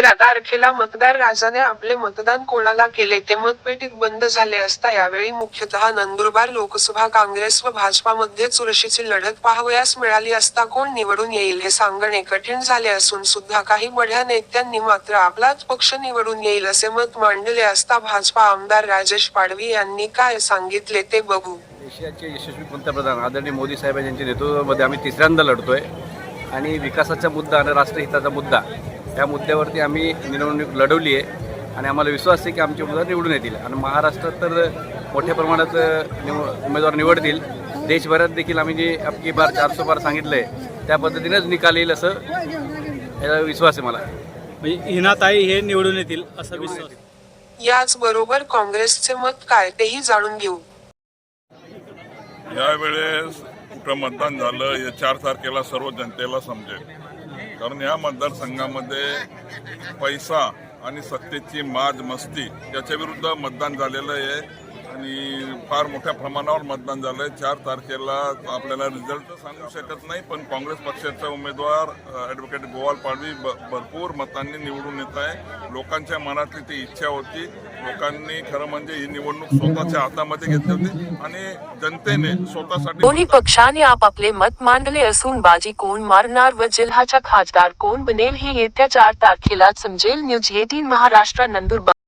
तेरा तारखेला मतदार राजाने आपले मतदान कोणाला केले ते मतपेटीत बंद झाले असता यावेळी मुख्यतः नंदुरबार लोकसभा काँग्रेस व भाजपामध्ये चुरशीची लढत पाहावयास मिळाली असता कोण निवडून येईल हे सांगणे कठीण झाले असून सुद्धा काही बढ्या नेत्यांनी मात्र आपलाच पक्ष निवडून येईल असे मत मांडले असता भाजपा आमदार राजेश पाडवी यांनी काय सांगितले ते बघू. देशाचे यशस्वी पंतप्रधान आदरणीय मोदी साहेब यांच्या नेतृत्वामध्ये आम्ही तिसऱ्यांदा लढतोय. आणि विकासाचा मुद्दा आणि राष्ट्रहिताचा मुद्दा या मुद्द्यावरती आम्ही निवडणूक लढवली आहे आणि आम्हाला विश्वास आहे की आमचे उमेदवार निवडून येतील. आणि महाराष्ट्रात तर मोठ्या प्रमाणात निव उमेदवार निवडतील. देशभरात देखील आम्ही जे अबकी बार चारशे बार सांगितलं आहे त्या पद्धतीनेच निकाल येईल असं याचा विश्वास आहे मला. म्हणजे हिनाताई हे निवडून येतील असा विश्वास. याचबरोबर काँग्रेसचे मत काय तेही जाणून घेऊ. यावेळेस कुठं मतदान झालं हे चार तारखेला सर्व जनतेला समजेल. कारण या मतदारसंघामध्ये पैसा आणि सत्तेची माज मस्ती याच्या विरुद्ध मतदान झालेलं आहे. आणि फार मोठ्या प्रमाणावर मतदान झालंय. चार तारखेला आपल्याला रिझल्ट सांगू शकत नाही पण काँग्रेस पक्षाचा उमेदवार ॲडव्होकेट गोवाल पाडवी ब- भरपूर मतांनी निवडून येत आहे. लोकांच्या मनातली ती इच्छा होती. लोकांनी खरं म्हणजे ही निवडणूक स्वतःच्या हातामध्ये घेतली होती आणि जनतेने स्वतःसाठी दोन्ही पक्षाने आपापले मत मांडले असून बाजी कोण मारणार व जिल्ह्याचा खासदार कोण बनेल हे येत्या चार तारखेला समजेल. News eighteen Maharashtra Nandurbar.